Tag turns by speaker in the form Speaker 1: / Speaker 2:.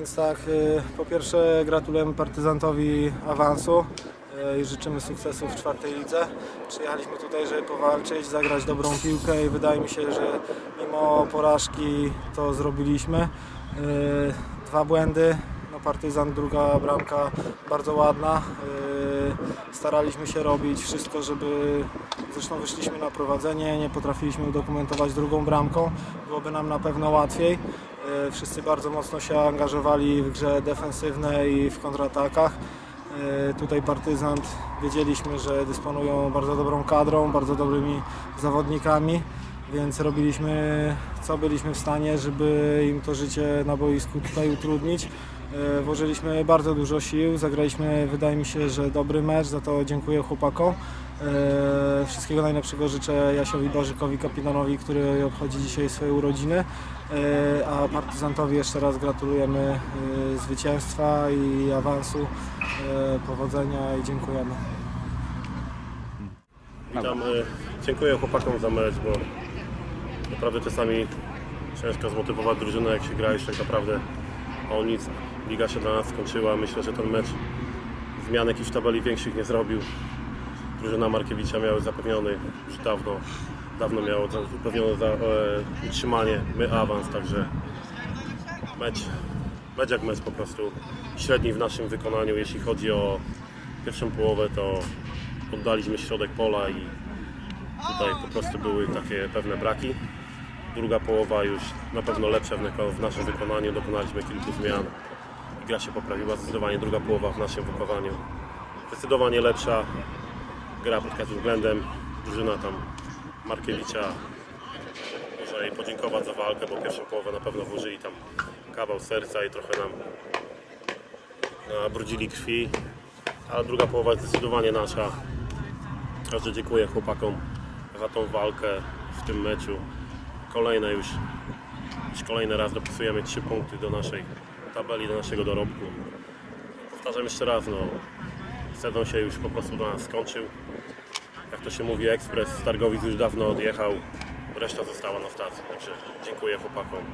Speaker 1: Więc tak, y, po pierwsze gratulujemy partyzantowi awansu y, i życzymy sukcesu w czwartej lidze. Przyjechaliśmy tutaj, żeby powalczyć, zagrać dobrą piłkę i wydaje mi się, że mimo porażki to zrobiliśmy. Y, Dwa błędy, no partyzant druga bramka bardzo ładna. Staraliśmy się robić wszystko, żeby zresztą wyszliśmy na prowadzenie, nie potrafiliśmy udokumentować drugą bramką. Byłoby nam na pewno łatwiej. Y, Wszyscy bardzo mocno się angażowali w grze defensywnej i w kontratakach. Y, Tutaj partyzant wiedzieliśmy, że dysponują bardzo dobrą kadrą, bardzo dobrymi zawodnikami, więc robiliśmy co byliśmy w stanie, żeby im to życie na boisku tutaj utrudnić. E, Włożyliśmy bardzo dużo sił, zagraliśmy wydaje mi się, że dobry mecz, za to dziękuję chłopakom. E, Wszystkiego najlepszego życzę Jasiowi Barzykowi, kapitanowi, który obchodzi dzisiaj swoje urodziny. E, A partyzantowi jeszcze raz gratulujemy zwycięstwa i awansu, powodzenia i dziękujemy.
Speaker 2: Witam, dziękuję chłopakom za mecz, bo naprawdę czasami ciężko zmotywować drużynę, jak się gra już tak naprawdę o nic. Liga się dla nas skończyła. Myślę, że ten mecz zmian jakichś w tabeli większych nie zrobił. Drużyna Markiewicza miała zapewniony już dawno, dawno miało za- zapewnione za, e, utrzymanie, my awans, także mecz, mecz jak mecz po prostu średni w naszym wykonaniu. Jeśli chodzi o pierwszą połowę, to oddaliśmy środek pola i tutaj po prostu były takie pewne braki. Druga połowa już na pewno lepsza w, naszym wykonaniu, dokonaliśmy kilku zmian. Gra się poprawiła, zdecydowanie druga połowa w naszym wykonaniu. Zdecydowanie lepsza gra pod każdym względem. Drużyna tam Markiewicza można jej podziękować za walkę, bo pierwszą połowę na pewno włożyli tam kawał serca i trochę nam nabrudzili krwi. A druga połowa jest zdecydowanie nasza. Także dziękuję chłopakom za tą walkę w tym meczu. Kolejne już, już kolejny raz dopisujemy trzy punkty do naszej tabeli, do naszego dorobku. Powtarzam jeszcze raz, no, sezon się już po prostu dla nas skończył. Jak to się mówi, ekspres Targowic już dawno odjechał, reszta została na stacji. Także dziękuję chłopakom.